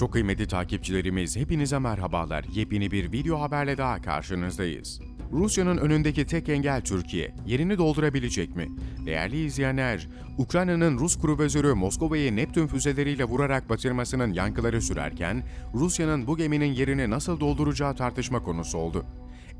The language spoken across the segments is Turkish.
Çok kıymetli takipçilerimiz hepinize merhabalar. Yepyeni bir video haberle daha karşınızdayız. Rusya'nın önündeki tek engel Türkiye. Yerini doldurabilecek mi? Değerli izleyenler, Ukrayna'nın Rus kruvazörü Moskova'yı Neptün füzeleriyle vurarak batırmasının yankıları sürerken, Rusya'nın bu geminin yerini nasıl dolduracağı tartışma konusu oldu.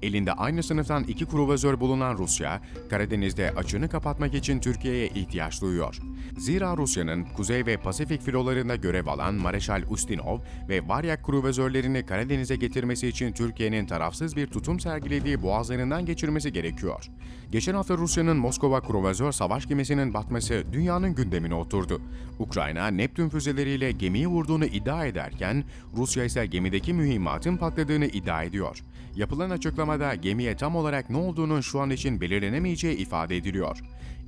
Elinde aynı sınıftan iki kruvazör bulunan Rusya, Karadeniz'de açığını kapatmak için Türkiye'ye ihtiyaç duyuyor. Zira Rusya'nın Kuzey ve Pasifik filolarında görev alan Mareşal Ustinov ve Varyak kruvazörlerini Karadeniz'e getirmesi için Türkiye'nin tarafsız bir tutum sergilediği boğazlarından geçirmesi gerekiyor. Geçen hafta Rusya'nın Moskova kruvazör savaş gemisinin batması dünyanın gündemine oturdu. Ukrayna, Neptün füzeleriyle gemiyi vurduğunu iddia ederken, Rusya ise gemideki mühimmatın patladığını iddia ediyor. Yapılan açıklamada gemiye tam olarak ne olduğunun şu an için belirlenemeyeceği ifade ediliyor.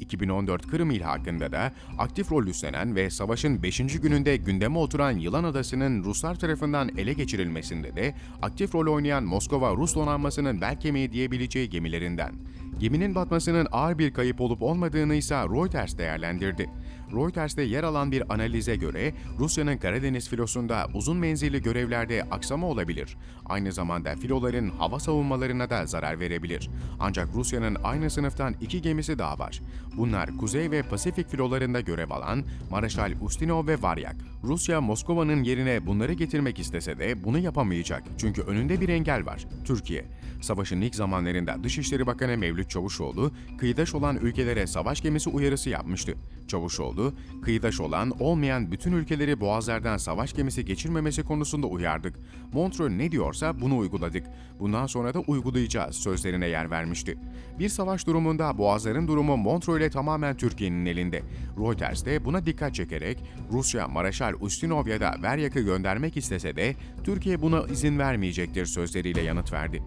2014 Kırım ilhakında da aktif rol üstlenen ve savaşın 5. gününde gündeme oturan Yılan Adası'nın Ruslar tarafından ele geçirilmesinde de aktif rol oynayan Moskova Rus donanmasının bel kemiği diyebileceği gemilerinden. Geminin batmasının ağır bir kayıp olup olmadığını ise Reuters değerlendirdi. Reuters'te yer alan bir analize göre Rusya'nın Karadeniz filosunda uzun menzilli görevlerde aksama olabilir. Aynı zamanda filoların hava savunmalarına da zarar verebilir. Ancak Rusya'nın aynı sınıftan iki gemisi daha var. Bunlar Kuzey ve Pasifik filolarında görev alan Mareşal Ustinov ve Varyak. Rusya Moskova'nın yerine bunları getirmek istese de bunu yapamayacak. Çünkü önünde bir engel var. Türkiye. Savaşın ilk zamanlarında Dışişleri Bakanı Mevlüt Çavuşoğlu, kıyıdaş olan ülkelere savaş gemisi uyarısı yapmıştı. Çavuşoğlu, kıyıdaş olan olmayan bütün ülkeleri boğazlardan savaş gemisi geçirmemesi konusunda uyardık. Montreux ne diyorsa bunu uyguladık. Bundan sonra da uygulayacağız sözlerine yer vermişti. Bir savaş durumunda boğazların durumu Montreux ile tamamen Türkiye'nin elinde. Reuters de buna dikkat çekerek Rusya Mareşal Ustinov ya da Veryak'ı göndermek istese de Türkiye buna izin vermeyecektir sözleriyle yanıt verdi.